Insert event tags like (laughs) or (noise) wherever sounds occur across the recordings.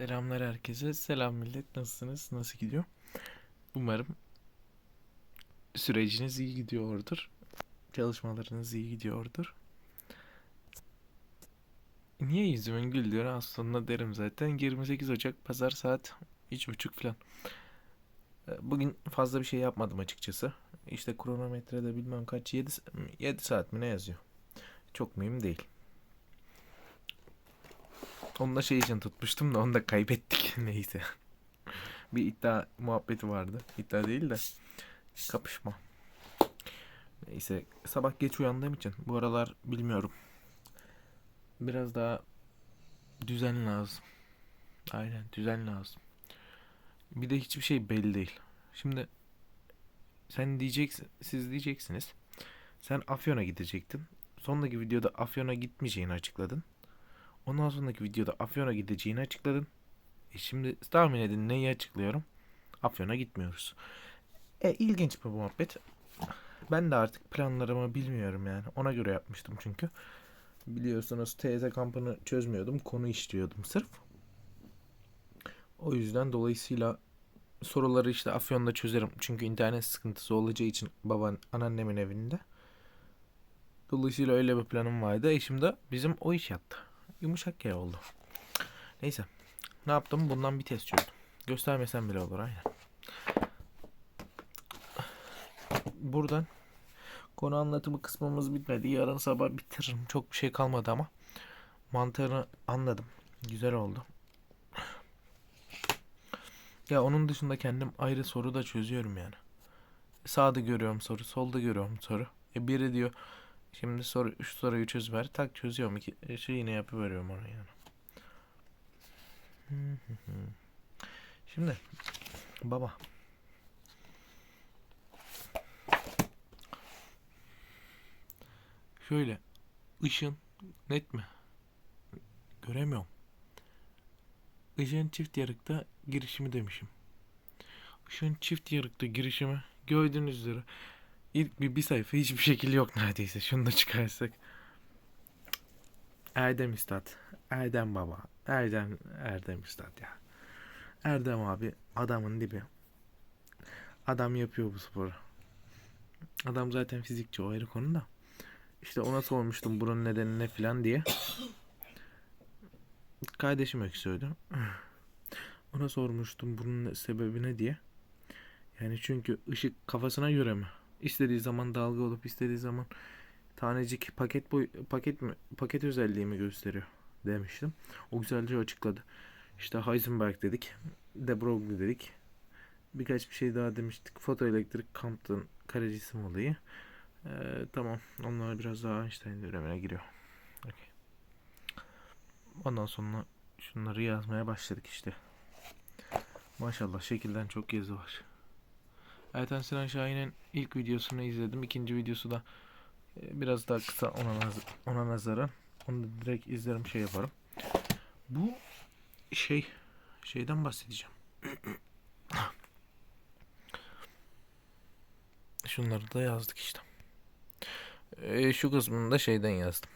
Selamlar herkese. Selam millet. Nasılsınız? Nasıl gidiyor? Umarım süreciniz iyi gidiyordur. Çalışmalarınız iyi gidiyordur. Niye yüzümün güldüğünü aslında derim zaten. 28 Ocak Pazar saat 3.30 falan. Ee, Bugün fazla bir şey yapmadım açıkçası. İşte kronometrede bilmem kaç 7, 7 saat mi ne yazıyor. Çok mühim değil. Onu da şey için tutmuştum da onu da kaybettik. (laughs) Neyse. Bir iddia muhabbeti vardı. İddia değil de kapışma. Neyse sabah geç uyandığım için bu aralar bilmiyorum. Biraz daha düzen lazım. Aynen düzen lazım. Bir de hiçbir şey belli değil. Şimdi sen diyeceksin, siz diyeceksiniz. Sen Afyon'a gidecektin. Sondaki videoda Afyon'a gitmeyeceğini açıkladın. Ondan sonraki videoda Afyon'a gideceğini açıkladın. E şimdi tahmin edin neyi açıklıyorum? Afyon'a gitmiyoruz. E ilginç bir muhabbet. Ben de artık planlarımı bilmiyorum yani. Ona göre yapmıştım çünkü. Biliyorsunuz TYT kampını çözmüyordum. Konu işliyordum sırf. O yüzden dolayısıyla soruları işte Afyon'da çözerim. Çünkü internet sıkıntısı olacağı için baban anneannemin evinde. Dolayısıyla öyle bir planım vardı. E şimdi bizim o iş yattı. Yumuşak yer oldu. Neyse. Ne yaptım? Bundan bir test çözdüm. Göstermesem bile olur aynen. Buradan konu anlatımı kısmımız bitmedi. Yarın sabah bitiririm. Çok bir şey kalmadı ama mantığını anladım. Güzel oldu. Ya onun dışında kendim ayrı soru da çözüyorum yani. Sağda görüyorum soru, solda görüyorum soru. E biri diyor şimdi soru şu soruyu çöz ver. Tak çözüyorum. İki, e, şey yine yapıveriyorum onu yani. Şimdi baba şöyle ışın net mi? Göremiyorum. Işın çift yarıkta girişimi demişim. Işın çift yarıkta girişimi gördüğünüz üzere ilk bir, bir sayfa hiçbir şekil yok neredeyse. Şunu da çıkarsak. Erdem Üstad. Erdem Baba. Erdem Erdem Üstad ya. Erdem abi adamın dibi. Adam yapıyor bu sporu. Adam zaten fizikçi o ayrı konu da. İşte ona sormuştum bunun nedeni ne filan diye. Kardeşim öksürdü. Ona sormuştum bunun sebebi ne diye. Yani çünkü ışık kafasına göre mi? İstediği zaman dalga olup istediği zaman tanecik paket boy paket mi paket özelliği mi gösteriyor demiştim. O güzelce açıkladı. İşte Heisenberg dedik. De Broglie dedik. Birkaç bir şey daha demiştik. Fotoelektrik Compton kare olayı. Ee, tamam. Onlar biraz daha Einstein dönemine giriyor. Okey. Ondan sonra şunları yazmaya başladık işte. Maşallah şekilden çok yazı var. Ertan Sinan Şahin'in ilk videosunu izledim. İkinci videosu da e, biraz daha kısa ona, naz- ona nazaran. Onu da direkt izlerim şey yaparım. Bu şey şeyden bahsedeceğim. (clears throat) Şunları da yazdık işte. E, şu kısmını da şeyden yazdım.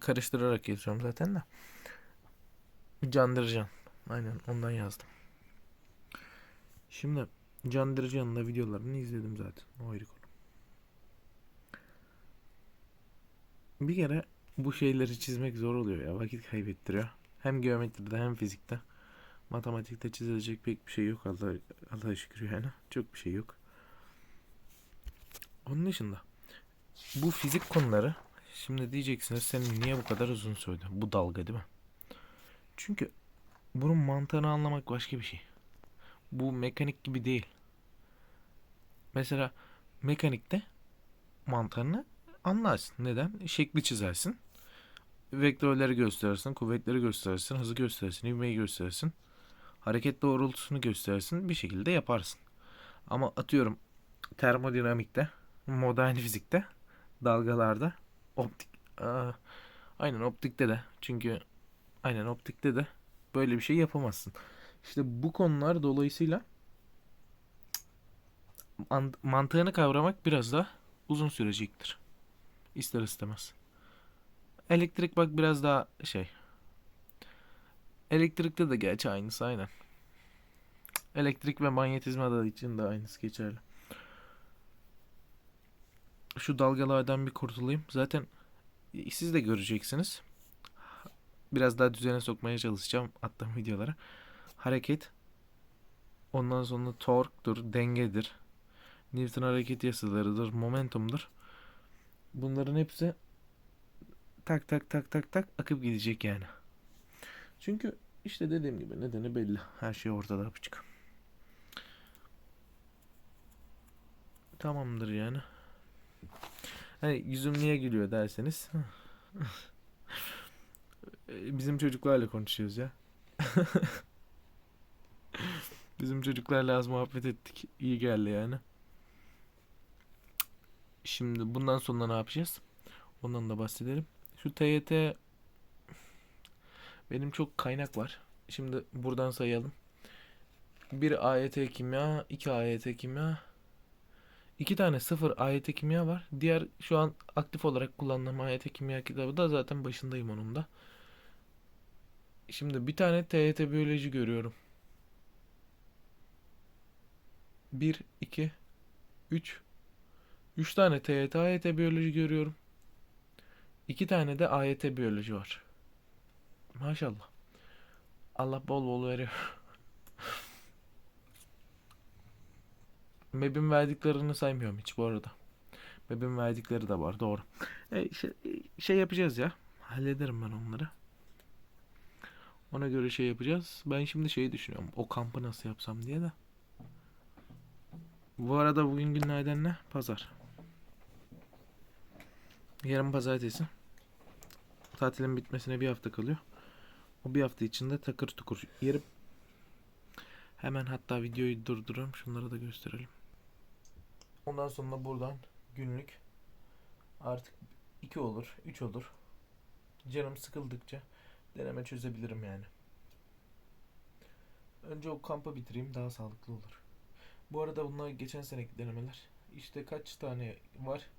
Karıştırarak yazıyorum zaten de. Candırcan. Aynen ondan yazdım. Şimdi Candırcan'ın da videolarını izledim zaten. O ayrı konu. Bir kere bu şeyleri çizmek zor oluyor ya. Vakit kaybettiriyor. Hem geometride hem fizikte. Matematikte çizilecek pek bir şey yok. Allah, Allah'a şükür yani. Çok bir şey yok. Onun dışında bu fizik konuları şimdi diyeceksiniz senin niye bu kadar uzun sürdü? Bu dalga değil mi? Çünkü bunun mantığını anlamak başka bir şey. Bu mekanik gibi değil. Mesela mekanikte mantığını anlarsın. Neden? Şekli çizersin. Vektörleri gösterirsin, kuvvetleri gösterirsin, hızı gösterirsin, ivmeyi gösterirsin. Hareket doğrultusunu gösterirsin. Bir şekilde yaparsın. Ama atıyorum termodinamikte, modern fizikte, dalgalarda, optik, aa, aynen optikte de. Çünkü aynen optikte de böyle bir şey yapamazsın. İşte bu konular dolayısıyla mantığını kavramak biraz daha uzun sürecektir. İster istemez. Elektrik bak biraz daha şey. Elektrikte de gerçi aynısı aynen. Elektrik ve manyetizma da için de aynısı geçerli. Şu dalgalardan bir kurtulayım. Zaten siz de göreceksiniz. Biraz daha düzene sokmaya çalışacağım attığım videolara. Hareket. Ondan sonra torktur, dengedir. Newton hareket yasalarıdır, momentumdur. Bunların hepsi tak tak tak tak tak akıp gidecek yani. Çünkü işte dediğim gibi nedeni belli. Her şey ortada açık. Tamamdır yani. Hani yüzüm niye gülüyor derseniz. (laughs) Bizim çocuklarla konuşuyoruz ya. (laughs) Bizim çocuklarla az muhabbet ettik. İyi geldi yani. Şimdi bundan sonra ne yapacağız? Ondan da bahsedelim. Şu TYT benim çok kaynak var. Şimdi buradan sayalım. Bir AYT kimya, iki AYT kimya, iki tane sıfır AYT kimya var. Diğer şu an aktif olarak kullandığım AYT kimya kitabı da zaten başındayım onun da. Şimdi bir tane TYT biyoloji görüyorum. 1, 2, 3, 3 tane TYT AYT biyoloji görüyorum. 2 tane de AYT biyoloji var. Maşallah. Allah bol bol veriyor. (laughs) MEB'in verdiklerini saymıyorum hiç bu arada. MEB'in verdikleri de var doğru. E, şey, şey yapacağız ya. Hallederim ben onları. Ona göre şey yapacağız. Ben şimdi şeyi düşünüyorum. O kampı nasıl yapsam diye de. Bu arada bugün günlerden ne? Pazar. Yarın pazartesi. Tatilin bitmesine bir hafta kalıyor. O bir hafta içinde takır tukur yerim. Hemen hatta videoyu durduruyorum. Şunları da gösterelim. Ondan sonra buradan günlük artık 2 olur, 3 olur. Canım sıkıldıkça deneme çözebilirim yani. Önce o kampı bitireyim daha sağlıklı olur. Bu arada bunlar geçen seneki denemeler. İşte kaç tane var?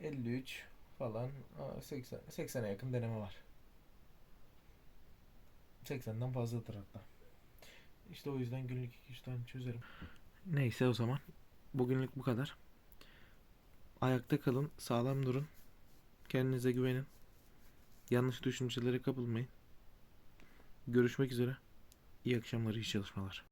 53 falan. Aa, 80 80'e yakın deneme var. 80'den fazladır hatta. İşte o yüzden günlük 2-3 tane çözerim. Neyse o zaman. Bugünlük bu kadar. Ayakta kalın, sağlam durun. Kendinize güvenin. Yanlış düşüncelere kapılmayın. Görüşmek üzere. İyi akşamlar, iyi çalışmalar.